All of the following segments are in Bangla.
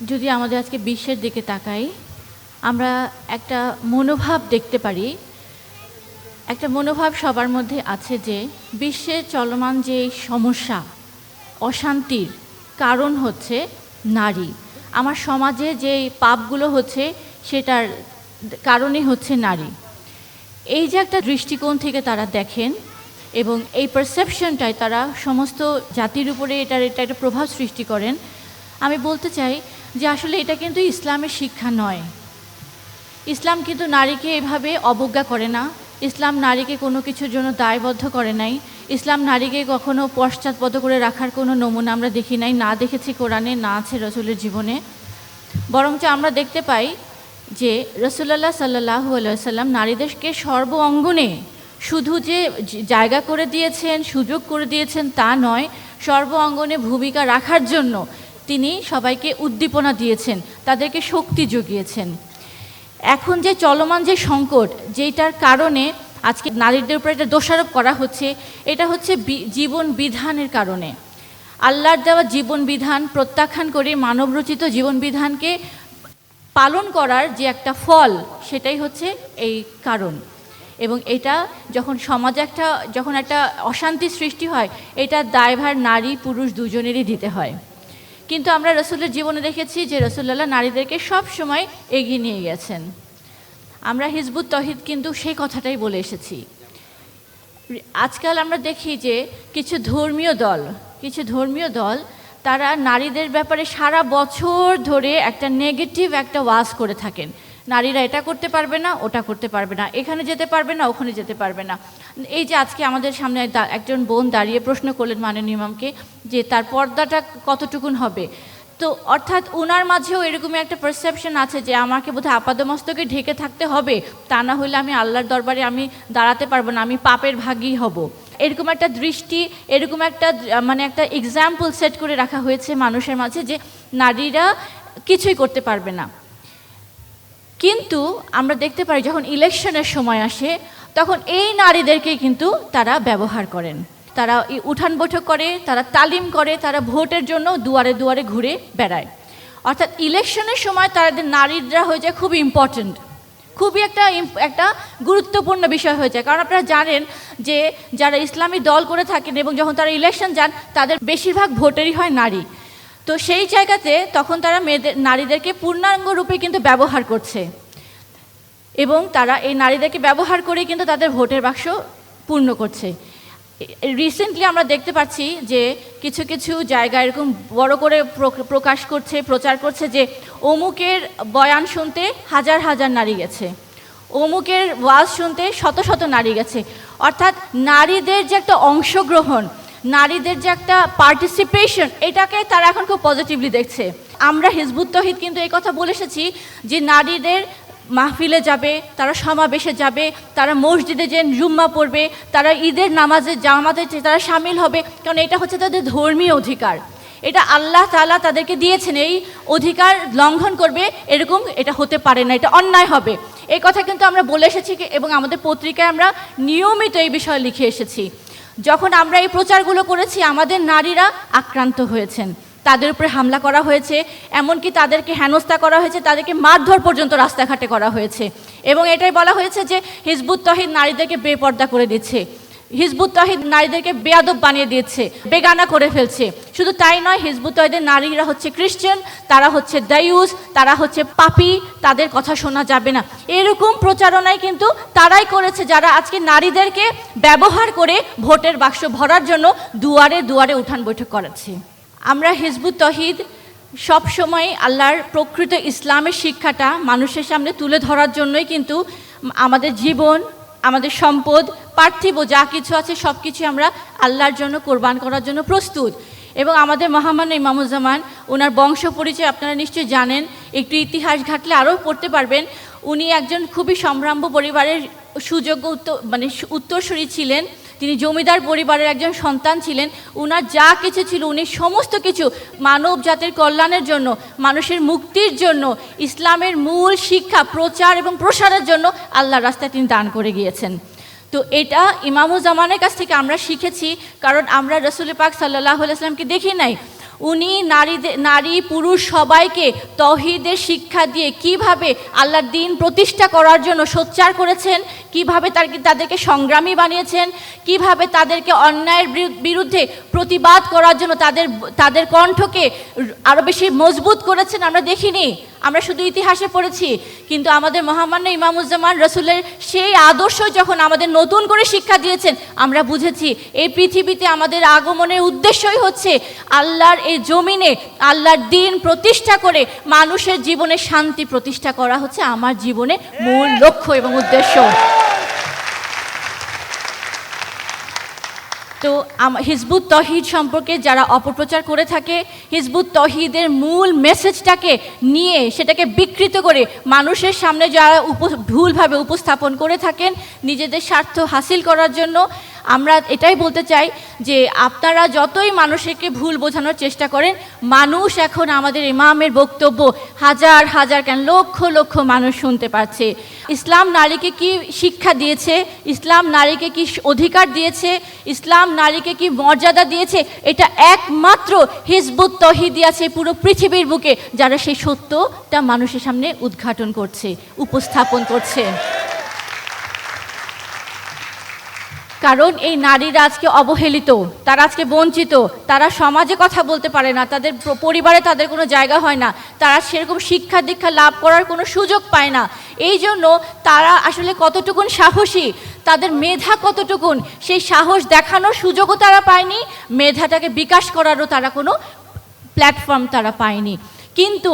যদি আমাদের আজকে বিশ্বের দিকে তাকাই, আমরা একটা মনোভাব দেখতে পারি। একটা মনোভাব সবার মধ্যে আছে যে বিশ্বে চলমান যে সমস্যা, অশান্তির কারণ হচ্ছে নারী। আমার সমাজে যে পাপগুলো হচ্ছে, সেটার কারণই হচ্ছে নারী। এই যে একটা দৃষ্টিকোণ থেকে তারা দেখেন এবং এই পারসেপশনটাই তারা সমস্ত জাতির উপরে এটার এটা একটা প্রভাব সৃষ্টি করেন, আমি বলতে চাই যে আসলে এটা কিন্তু ইসলামের শিক্ষা নয়। ইসলাম কিন্তু নারীকে এভাবে অবজ্ঞা করে না। ইসলাম নারীকে কোনো কিছুর জন্য দায়বদ্ধ করে নাই। ইসলাম নারীকে কখনো পশ্চাৎপদ করে রাখার কোনো নমুনা আমরা দেখি নাই, না দেখেছি কোরআনে, না আছে রসুলের জীবনে। বরঞ্চ আমরা দেখতে পাই যে রসুল্লাহ সাল্লাহ সাল্লাম নারীদেরকে সর্ব অঙ্গনে শুধু যে জায়গা করে দিয়েছেন, সুযোগ করে দিয়েছেন তা নয় সর্ব অঙ্গনে ভূমিকা রাখার জন্য তিনি সবাইকে উদ্দীপনা দিয়েছেন, তাদেরকে শক্তি জুগিয়েছেন। এখন যে চলমান যে সংকট যেটার কারণে আজকে নারীদের উপর একটা দোষারোপ করা হচ্ছে, এটা হচ্ছে জীবন বিধানের কারণে। আল্লাহর দেওয়া জীবন বিধান প্রত্যাখ্যান করে মানবরচিত জীবন বিধানকে পালন করার যে একটা ফল, সেটাই হচ্ছে এই কারণ। এবং এটা যখন সমাজে একটা, যখন একটা অশান্তি সৃষ্টি হয়, এটা দায়ভার নারী পুরুষ দুজনেরই দিতে হয়। কিন্তু আমরা রসুলের জীবনে দেখেছি যে রসুল্লাহ নারীদেরকে সব সময় এগিয়ে নিয়ে গেছেন। আমরা হিজবুত তহিদ কিন্তু সেই কথাটাই বলে এসেছি। আজকাল আমরা দেখি যে কিছু ধর্মীয় দল, কিছু ধর্মীয় দল, তারা নারীদের ব্যাপারে সারা বছর ধরে একটা নেগেটিভ একটা ওয়াজ করে থাকেন। নারীরা এটা করতে পারবে না, ওটা করতে পারবে না। এখানে যেতে পারবে না, ওখানে যেতে পারবে না। এই যে আজকে আমাদের সামনে একজন বোন দাঁড়িয়ে প্রশ্ন করলেন মাননীয় ইমামকে যে তার পর্দাটা কতটুকুন হবে? তো অর্থাৎ ওনার মাঝেও এরকমই একটা পারসেপশন আছে যে আমাকে বোধহয় আপাদমস্তকে ঢেকে থাকতে হবে, তা না হলে আমি আল্লাহর দরবারে আমি দাঁড়াতে পারব না, আমি পাপের ভাগী হব। এরকম একটা দৃষ্টি, এরকম একটা মানে একটা এক্সাম্পল সেট করে রাখা হয়েছে মানুষের মাঝে যে নারীরা কিছুই করতে পারবে না। কিন্তু আমরা দেখতে পাই যখন ইলেকশনের সময় আসে, তখন এই নারীদেরকে কিন্তু তারা ব্যবহার করেন। তারা উঠান বৈঠক করে, তারা তালিম করে, তারা ভোটের জন্য দুয়ারে দুয়ারে ঘুরে বেড়ায়। অর্থাৎ ইলেকশনের সময় তাদের নারীরা হয়ে যায় খুব ইম্পর্ট্যান্ট খুবই একটা একটা গুরুত্বপূর্ণ বিষয় হয়ে যায়। কারণ আপনারা জানেন যে যারা ইসলামী দল করে থাকেন এবং যখন তারা ইলেকশন যান, তাদের বেশিরভাগ ভোটেরই হয় নারী। তো সেই জায়গাতে তখন তারা মেয়েদের, নারীদেরকে পূর্ণাঙ্গ রূপে কিন্তু ব্যবহার করছে। এবং তারা এই নারীদেরকে ব্যবহার করে কিন্তু তাদের ভোটের বাক্স পূর্ণ করছে। রিসেন্টলি আমরা দেখতে পাচ্ছি যে কিছু কিছু জায়গায় এরকম বড় করে প্র- প্রকাশ করছে, প্রচার করছে যে অমুকের বয়ান শুনতে হাজার হাজার নারী গেছে। অমুকের ওয়াজ শুনতে শত শত নারী গেছে। অর্থাৎ নারীদের যে একটা অংশগ্রহণ নারীদের যে একটা পার্টিসিপেশন এটাকে তারা এখন খুব পজিটিভলি দেখছে। আমরা হিজবুত তহিদ কিন্তু এই কথা বলে এসেছি যে নারীদের মাহফিলে যাবে, তারা সমাবেশে যাবে, তারা মসজিদে যে জুম্মা পড়বে, তারা ঈদের নামাজে, জামাতে তারা সামিল হবে, কারণ এটা হচ্ছে তাদের ধর্মীয় অধিকার। এটা আল্লাহ তালা তাদেরকে দিয়েছেন, এই অধিকার লঙ্ঘন করবে, এরকম এটা হতে পারে না, এটা অন্যায় হবে। এই কথা কিন্তু আমরা বলে এসেছি এবং আমাদের পত্রিকায় আমরা নিয়মিত এই বিষয়ে লিখে এসেছি। যখন আমরা এই প্রচারগুলো করেছি, আমাদের নারীরা আক্রান্ত হয়েছেন। তাদের উপরে হামলা করা হয়েছে, এমনকি তাদেরকে হেনস্থা করা হয়েছে, তাদেরকে মারধর পর্যন্ত রাস্তাঘাটে করা হয়েছে। এবং এটাই বলা হয়েছে যে হিজবুত তহিদ নারীদেরকে বেপর্দা করে দিচ্ছে। হিজবুত তহিদ নারীদেরকে বেয়াদব বানিয়ে দিয়েছে, বেগানা করে ফেলছে। শুধু তাই নয়, হিজবুত তহিদের নারীরা হচ্ছে খ্রিস্টান, তারা হচ্ছে দায়ুস, তারা হচ্ছে পাপি, তাদের কথা শোনা যাবে না। এরকম প্রচারণায় কিন্তু তারাই করেছে যারা আজকে নারীদেরকে ব্যবহার করে ভোটের বাক্স ভরার জন্য দুয়ারে দুয়ারে উঠান বৈঠক করাচ্ছে। আমরা হিজবুত তহিদ সব সময় আল্লাহর প্রকৃত ইসলামের শিক্ষাটা মানুষের সামনে তুলে ধরার জন্যই কিন্তু আমাদের জীবন আমাদের সম্পদ, পার্থিব যা কিছু আছে সব কিছু আমরা আল্লাহর জন্য, কোরবান করার জন্য প্রস্তুত। এবং আমাদের মহামান্য ইমামুজ্জামান, ওনার বংশ পরিচয় আপনারা নিশ্চয়ই জানেন, একটু ইতিহাস ঘাটলে আরও পড়তে পারবেন। উনি একজন খুবই সম্ভ্রাম্য পরিবারের সুযোগ্য উত্তর মানে উত্তরসূরী উত্তরসূরি ছিলেন। তিনি জমিদার পরিবারের একজন সন্তান ছিলেন। উনার যা কিছু ছিল, উনি সমস্ত কিছু মানব জাতির কল্যাণের জন্য, মানুষের মুক্তির জন্য, ইসলামের মূল শিক্ষা, প্রচার এবং প্রসারের জন্য আল্লাহর রাস্তায় তিনি দান করে গিয়েছেন। তো এটা ইমামুজ্জামানের কাছ থেকে আমরা শিখেছি, কারণ আমরা রসুল পাক সাল্লাহ আসলামকে দেখি নাই। উনি নারীদের নারী, পুরুষ সবাইকে তহিদের শিক্ষা দিয়ে কীভাবে আল্লাহর দিন প্রতিষ্ঠা করার জন্য সোচ্চার করেছেন কীভাবে তার তাদেরকে সংগ্রামী বানিয়েছেন, কীভাবে তাদেরকে অন্যায়ের বিরু- বিরুদ্ধে প্রতিবাদ করার জন্য তাদের তাদের কণ্ঠকে আরও বেশি মজবুত করেছেন আমরা দেখিনি। আমরা শুধু ইতিহাসে পড়েছি। কিন্তু আমাদের মহামান্য ইমামুজ্জামান রসুলের সেই আদর্শ যখন আমাদের নতুন করে শিক্ষা দিয়েছেন, আমরা বুঝেছি এই পৃথিবীতে আমাদের আগমনের উদ্দেশ্যই হচ্ছে আল্লাহর এই জমিনে, আল্লাহর দিন প্রতিষ্ঠা করে মানুষের জীবনে শান্তি প্রতিষ্ঠা করা হচ্ছে আমার জীবনে মূল লক্ষ্য এবং উদ্দেশ্য। তো হিজবুত তহিদ সম্পর্কে যারা অপপ্রচার করে থাকে, হিজবুত তহিদের মূল মেসেজটাকে নিয়ে সেটাকে বিকৃত করে মানুষের সামনে যারা উপ- ভুলভাবে উপস্থাপন করে থাকেন, নিজেদের স্বার্থ হাসিল করার জন্য আমরা এটাই বলতে চাই যে আপনারা যতই মানুষকে ভুল বোঝানোর চেষ্টা করেন, মানুষ এখন আমাদের ইমামের বক্তব্য হাজার হাজার কেন লক্ষ লক্ষ মানুষ শুনতে পাচ্ছে। ইসলাম নারীকে কি শিক্ষা দিয়েছে? ইসলাম নারীকে কি অধিকার দিয়েছে? ইসলাম নারীকে কি মর্যাদা দিয়েছে? এটা একমাত্র হিজবুত তহিদি আছে পুরো পৃথিবীর বুকে, যারা সেই সত্যটা মানুষের সামনে উদ্ঘাটন করছে, উপস্থাপন করছে। কারণ এই নারীরা আজকে অবহেলিত, তারা আজকে বঞ্চিত, তারা সমাজে কথা বলতে পারে না, তাদের পরিবারে তাদের কোনো জায়গা হয় না, তারা সেরকম শিক্ষা দীক্ষা লাভ করার কোনো সুযোগ পায় না। এই জন্য তারা আসলে কতটুকুন সাহসী, তাদের মেধা কতটুকুন, সেই সাহস দেখানোর সুযোগও তারা পায়নি, মেধাটাকে বিকাশ করারও তারা কোনো প্ল্যাটফর্ম তারা পায়নি। কিন্তু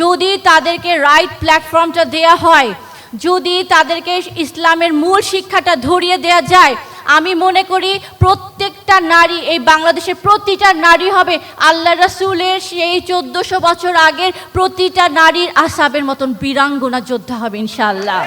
যদি তাদেরকে রাইট প্ল্যাটফর্মটা দেয়া হয়, যদি তাদেরকে ইসলামের মূল শিক্ষাটা ধরিয়ে দেয়া যায় আমি মনে করি প্রত্যেকটা নারী, এই বাংলাদেশের প্রতিটা নারী হবে আল্লাহ রাসুলের সেই চোদ্দশো বছর আগের প্রতিটা নারীর আসাবের মতন বীরাঙ্গনা যোদ্ধা হবে ইনশাআল্লাহ।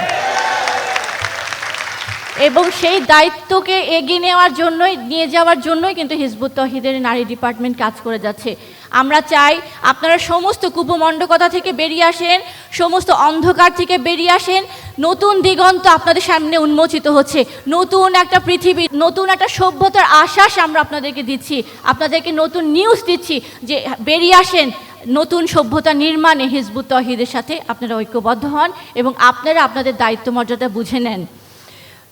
এবং সেই দায়িত্বকে এগিয়ে নেওয়ার জন্যই, নিয়ে যাওয়ার জন্যই কিন্তু হিজবুত তহিদের নারী ডিপার্টমেন্ট কাজ করে যাচ্ছে। আমরা চাই আপনারা সমস্ত কুপমণ্ডকতা থেকে বেরিয়ে আসেন, সমস্ত অন্ধকার থেকে বেরিয়ে আসেন। নতুন দিগন্ত আপনাদের সামনে উন্মোচিত হচ্ছে। নতুন একটা পৃথিবী, নতুন একটা সভ্যতার আশ্বাস আমরা আপনাদেরকে দিচ্ছি। আপনাদেরকে নতুন নিউজ দিচ্ছি যে বেরিয়ে আসেন। নতুন সভ্যতা নির্মাণে হিজবুত তহিদের সাথে আপনারা ঐক্যবদ্ধ হন এবং আপনারা আপনাদের দায়িত্ব মর্যাদা বুঝে নেন।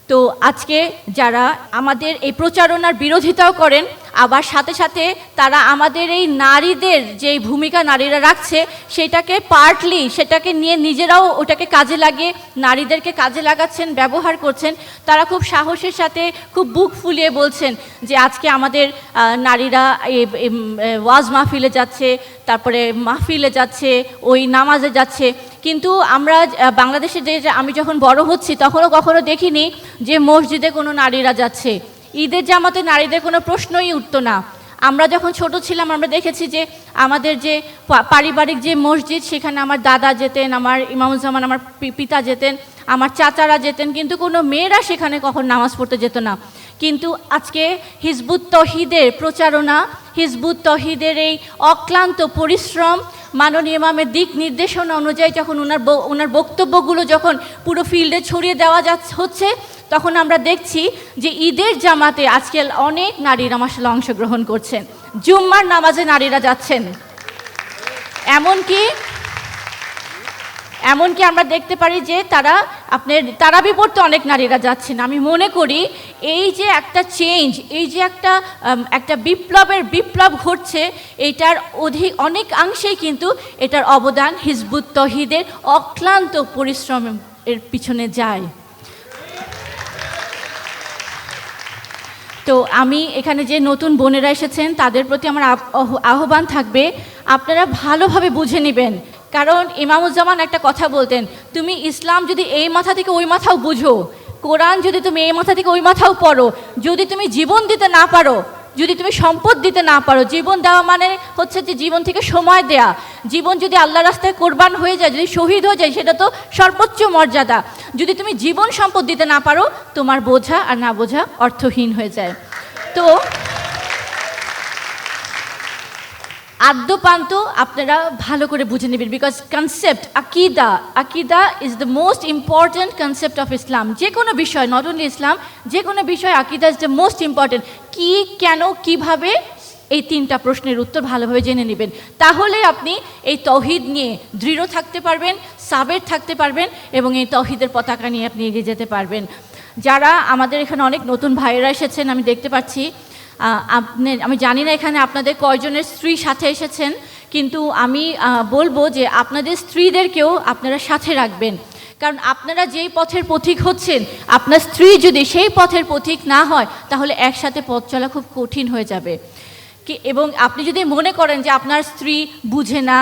তো আজকে যারা আমাদের এই প্রচারণার বিরোধিতাও করেন আবার সাথে সাথে তারা আমাদের এই নারীদের যে ভূমিকা নারীরা রাখছে, সেটাকে পার্টলি সেটাকে নিয়ে নিজেরাও ওটাকে কাজে লাগিয়ে নারীদেরকে কাজে লাগাচ্ছেন, ব্যবহার করছেন। তারা খুব সাহসের সাথে খুব বুক ফুলিয়ে বলছেন যে আজকে আমাদের নারীরা ওয়াজ মাহফিলে যাচ্ছে, তারপরে মাহফিলে যাচ্ছে, ওই নামাজে যাচ্ছে। কিন্তু আমরা বাংলাদেশে যে আমি যখন বড় হচ্ছি, তখনও কখনো দেখিনি যে মসজিদে কোনো নারীরা যাচ্ছে। ঈদের জামাতে নারীদের কোনো প্রশ্নই উঠতো না। আমরা যখন ছোট ছিলাম, আমরা দেখেছি যে আমাদের যে পারিবারিক যে মসজিদ, সেখানে আমার দাদা যেতেন, আমার ইমামুজ্জামান, আমার পিতা যেতেন, আমার চাচারা যেতেন, কিন্তু কোনো মেয়েরা সেখানে কখন নামাজ পড়তে যেত না। কিন্তু আজকে হিজবুত তহিদের প্রচারণা, হিজবুত তহিদের এই অক্লান্ত পরিশ্রম মাননীয় ইমামের দিক নির্দেশনা অনুযায়ী যখন ওনার ওনার বক্তব্যগুলো যখন পুরো ফিল্ডে ছড়িয়ে দেওয়া যাচ্ছে হচ্ছে, তখন আমরা দেখছি যে ঈদের জামাতে আজকাল অনেক নারীরা মাসাল অংশগ্রহণ করছেন। জুম্মার নামাজে নারীরা যাচ্ছেন। এমনকি এমনকি আমরা দেখতে পারি যে তারা আপনার তারাবি পড়তে অনেক নারীরা যাচ্ছেন। আমি মনে করি এই যে একটা চেঞ্জ এই যে একটা একটা বিপ্লবের বিপ্লব ঘটছে, এটার অধিক অনেকাংশেই কিন্তু এটার অবদান হিজবুত তহিদের অক্লান্ত পরিশ্রম এর পিছনে যায়। তো আমি এখানে যে নতুন বোনেরা এসেছেন, তাদের প্রতি আমার আহ- আহ- আহ্বান থাকবে, আপনারা ভালোভাবে বুঝে নেবেন। কারণ ইমামুজ্জামান একটা কথা বলতেন, তুমি ইসলাম যদি এই মাথা থেকে ওই মাথাও বুঝো কোরআন যদি তুমি এই মাথা থেকে ওই মাথাও পড়ো, যদি তুমি জীবন দিতে না পারো, যদি তুমি সম্পদ দিতে না পারো, জীবন দেওয়া মানে হচ্ছে যে জীবন থেকে সময় দেয়া। জীবন যদি আল্লাহ রাস্তায় কোরবান হয়ে যায়, যদি শহীদ হয়ে যায়, সেটা তো সর্বোচ্চ মর্যাদা। যদি তুমি জীবন সম্পদ দিতে না পারো, তোমার বোঝা আর না বোঝা অর্থহীন হয়ে যায়। তো আদ্যপান্ত আপনারা ভালো করে বুঝে নেবেন বিকজ কনসেপ্ট আকিদা আকিদা is the most important concept of Islam যে কোনো বিষয় নট অনলি ইসলাম যে কোনো বিষয়, আকিদা ইজ দ্য মোস্ট ইম্পর্ট্যান্ট কি, কেন, কীভাবে? এই তিনটা প্রশ্নের উত্তর ভালোভাবে জেনে নেবেন। তাহলে আপনি এই তহিদ নিয়ে দৃঢ় থাকতে পারবেন, সাবের থাকতে পারবেন, এবং এই তহিদের পতাকা নিয়ে আপনি এগিয়ে যেতে পারবেন। যারা আমাদের এখানে অনেক নতুন ভাইয়েরা এসেছেন, আমি দেখতে পাচ্ছি আপনি, আমি জানি না এখানে আপনাদের কয়জনের স্ত্রী সাথে এসেছেন, কিন্তু আমি বলব যে আপনাদের স্ত্রীদেরকেও আপনারা সাথে রাখবেন। কারণ আপনারা যেই পথের পথিক হচ্ছেন, আপনার স্ত্রী যদি সেই পথের পথিক না হয়, তাহলে একসাথে পথ চলা খুব কঠিন হয়ে যাবে। কি, এবং আপনি যদি মনে করেন যে আপনার স্ত্রী বুঝে না,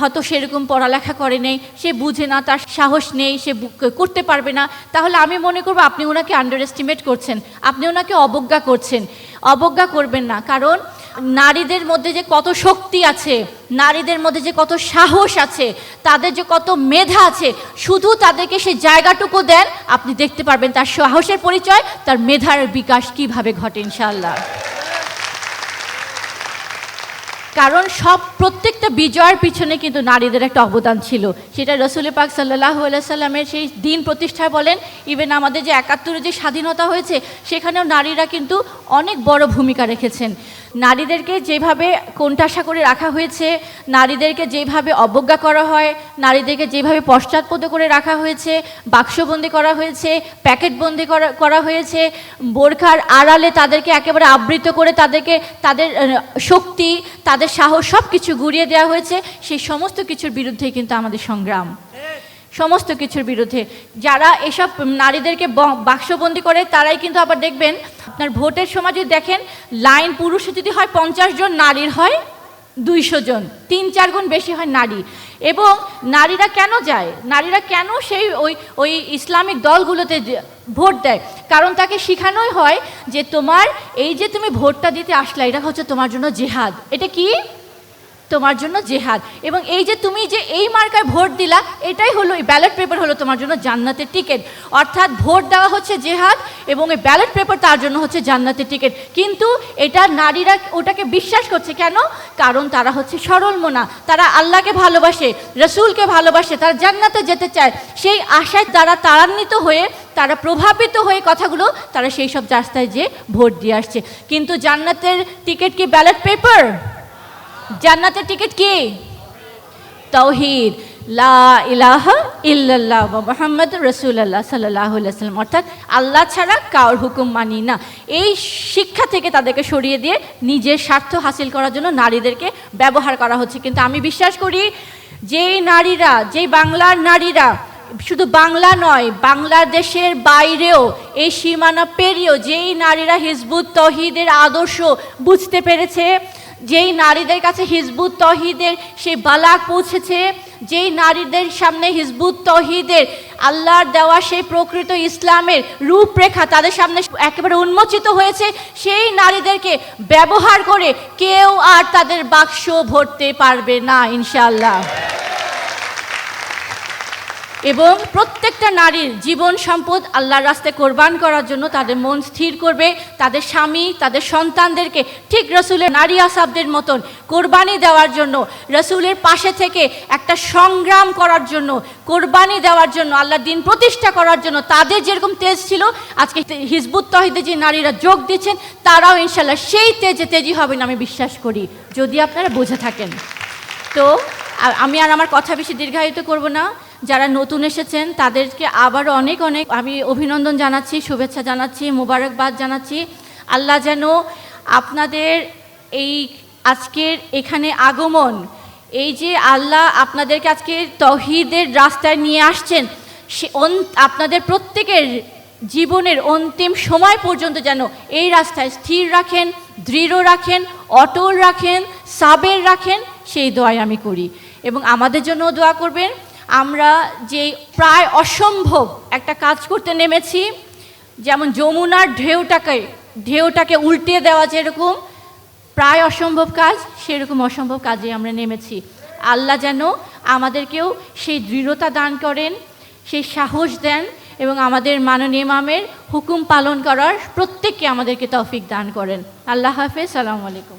হয়তো সেরকম পড়ালেখা করে নেই, সে বুঝে না, তার সাহস নেই, সে করতে পারবে না, তাহলে আমি মনে করব আপনি ওনাকে আন্ডার এস্টিমেট করছেন, আপনি ওনাকে অবজ্ঞা করছেন। অবজ্ঞা করবেন না। কারণ নারীদের মধ্যে যে কত শক্তি আছে, নারীদের মধ্যে যে কত সাহস আছে, তাদের যে কত মেধা আছে, শুধু তাদেরকে সে জায়গাটুকু দেন, আপনি দেখতে পারবেন তার সাহসের পরিচয়, তার মেধার বিকাশ কীভাবে ঘটে ইনশাআল্লাহ। কারণ সব প্রত্যেকটা বিজয়ের পিছনে কিন্তু নারীদের একটা অবদান ছিল। সেটা রসুল পাক সাল্লাহ সাল্লামের সেই দিন প্রতিষ্ঠায় বলেন ইভেন আমাদের যে একাত্তরে যে স্বাধীনতা হয়েছে, সেখানেও নারীরা কিন্তু অনেক বড় ভূমিকা রেখেছেন। নারীদেরকে যেভাবে কোণঠাসা করে রাখা হয়েছে, নারীদেরকে যেভাবে অবজ্ঞা করা হয়, নারীদেরকে যেভাবে পশ্চাৎপদ করে রাখা হয়েছে, বাক্সবন্দি করা হয়েছে, প্যাকেটবন্দি করা করা হয়েছে, বোরখার আড়ালে তাদেরকে একেবারে আবৃত করে তাদেরকে, তাদের শক্তি, তাদের সাহস সব কিছু গুড়িয়ে দেওয়া হয়েছে। সেই সমস্ত কিছুর বিরুদ্ধে কিন্তু আমাদের সংগ্রাম। সমস্ত কিছুর বিরুদ্ধে। যারা এসব নারীদেরকে বাক্সবন্দি করে, তারাই কিন্তু আবার দেখবেন, আপনার ভোটের সময় যদি দেখেন, লাইন পুরুষ যদি হয় পঞ্চাশ জন, নারীর হয় দুইশো জন, তিন চার গুণ বেশি হয় নারী। এবং নারীরা কেন যায়? নারীরা কেন সেই ওই ওই ইসলামিক দলগুলোতে ভোট দেয়? কারণ তাকে শেখানোই হয় যে তোমার এই যে তুমি ভোটটা দিতে আসলে, এটা হচ্ছে তোমার জন্য জেহাদ। এটা কি? তোমার জন্য জেহাদ। এবং এই যে তুমি যে এই মার্কায় ভোট দিলা, এটাই হলো, এই ব্যালট পেপার হলো তোমার জন্য জান্নাতের টিকিট অর্থাৎ ভোট দেওয়া হচ্ছে জেহাদ, এবং এই ব্যালট পেপার তার জন্য হচ্ছে জান্নাতের টিকিট কিন্তু এটা নারীরা ওটাকে বিশ্বাস করছে কেন? কারণ তারা হচ্ছে সরল মোনা তারা আল্লাহকে ভালোবাসে, রসুলকে ভালোবাসে, তারা জান্নাতে যেতে চায়। সেই আশায় তারা তারান্বিত হয়ে, তারা প্রভাবিত হয়ে কথাগুলো তারা সেই সব রাস্তায় যে ভোট দিয়ে আসছে। কিন্তু জান্নাতের টিকিট কি ব্যালট পেপার জান্নাতের টিকিট কি? তৌহিদ। লা ইলাহা ইল্লাল্লাহ মোহাম্মদ রসুল্লাহ সাল্লাহ সাল্লাম অর্থাৎ আল্লাহ ছাড়া কার হুকুম মানি না। এই শিক্ষা থেকে তাদেরকে সরিয়ে দিয়ে নিজের স্বার্থ হাসিল করার জন্য নারীদেরকে ব্যবহার করা হচ্ছে। কিন্তু আমি বিশ্বাস করি, যেই নারীরা, যেই বাংলার নারীরা, শুধু বাংলা নয়, বাংলাদেশের বাইরেও এই সীমানা পেরিয়েও যেই নারীরা হিজবুত, তহিদের আদর্শ বুঝতে পেরেছে যেই নারীদের কাছে হিজবুত তহিদের সেই বালাক পৌঁছেছে, যেই নারীদের সামনে হিজবুত তহিদের আল্লাহর দেওয়া সেই প্রকৃত ইসলামের রূপরেখা তাদের সামনে একেবারে উন্মোচিত হয়েছে, সেই নারীদেরকে ব্যবহার করে কেউ আর তাদের বাক্স ভরতে পারবে না, ইনশাআল্লাহ। এবং প্রত্যেকটা নারীর জীবন সম্পদ আল্লাহর রাস্তায় কোরবান করার জন্য তাদের মন স্থির করবে, তাদের স্বামী, তাদের সন্তানদেরকে ঠিক রসুলের নারী আসাবদের মতন কোরবানি দেওয়ার জন্য, রসুলের পাশে থেকে একটা সংগ্রাম করার জন্য, কোরবানি দেওয়ার জন্য, আল্লাহর দিন প্রতিষ্ঠা করার জন্য তাদের যেরকম তেজ ছিল, আজকে হিজবুত তহিদে যে নারীরা যোগ দিচ্ছেন, তারাও ইনশাল্লাহ সেই তেজে তেজি হবেন আমি বিশ্বাস করি। যদি আপনারা বুঝে থাকেন। তো আমি আর আমার কথা বেশি দীর্ঘায়িত করব না। যারা নতুন এসেছেন, তাদেরকে আবার অনেক অনেক আমি অভিনন্দন জানাচ্ছি, শুভেচ্ছা জানাচ্ছি, মোবারকবাদ জানাচ্ছি। আল্লাহ যেন আপনাদের এই আজকের এখানে আগমন, এই যে আল্লাহ আপনাদেরকে আজকে তহিদের রাস্তায় নিয়ে আসছেন, সে আপনাদের প্রত্যেকের জীবনের অন্তিম সময় পর্যন্ত যেন এই রাস্তায় স্থির রাখেন, দৃঢ় রাখেন, অটল রাখেন, সাবের রাখেন, সেই দোয়াই আমি করি। এবং আমাদের জন্য দোয়া করবেন। আমরা যে প্রায় অসম্ভব একটা কাজ করতে নেমেছি, যেমন যমুনার ঢেউটাকে ঢেউটাকে উল্টে দেওয়া যেরকম, প্রায় অসম্ভব কাজ, সেরকম অসম্ভব কাজে আমরা নেমেছি। আল্লাহ যেন আমাদেরকেও সেই দৃঢ়তা দান করেন, সেই সাহস দেন এবং আমাদের মাননীয় ইমামের হুকুম পালন করার প্রত্যেককে আমাদেরকে তৌফিক দান করেন। আল্লাহ হাফেজ, সালামু আলাইকুম।